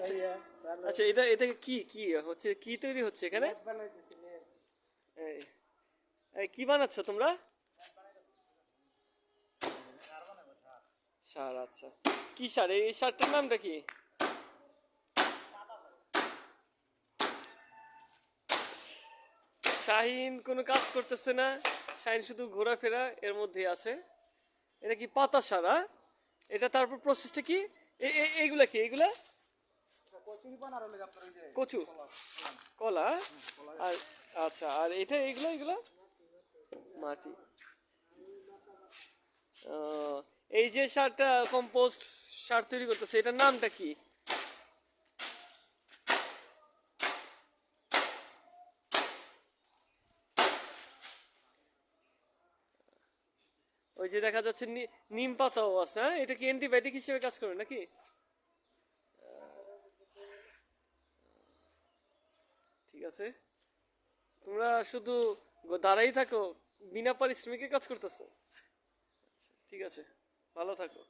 আচ্ছা আচ্ছা এটা এটা কি কি হচ্ছে কি তৈরি হচ্ছে এখানে? কি বানাচ্ছ তোমরা? সার আচ্ছা। কি সার? এই সারটার নামটা কি? শাহিন কোনো কাজ করতেছে না। শাহিন শুধু ঘোরাফেরা এর মধ্যে আছে। এটা কি পাতা সার হ্যাঁ? এটা তারপর প্রসেসটা কি? এইগুলা কি? এইগুলা কচু? কলা। আর আচ্ছা আর এটা এগুলো এগুলো? মাটি। এই যে সারটা কম্পোস্ট সার তৈরি করতেছে এটার নামটা কি? ওই যে দেখা যাচ্ছে নিম পাতাও আছে হ্যাঁ? এটা কি অ্যান্টিবায়োটিক হিসেবে কাজ করে নাকি? ঠিক আছে? তোমরা শুধু দাঁড়াই থাকো বিনা পারিশ্রমিকে কাজ করতেছো। আচ্ছা, ঠিক আছে ভালো থাকো।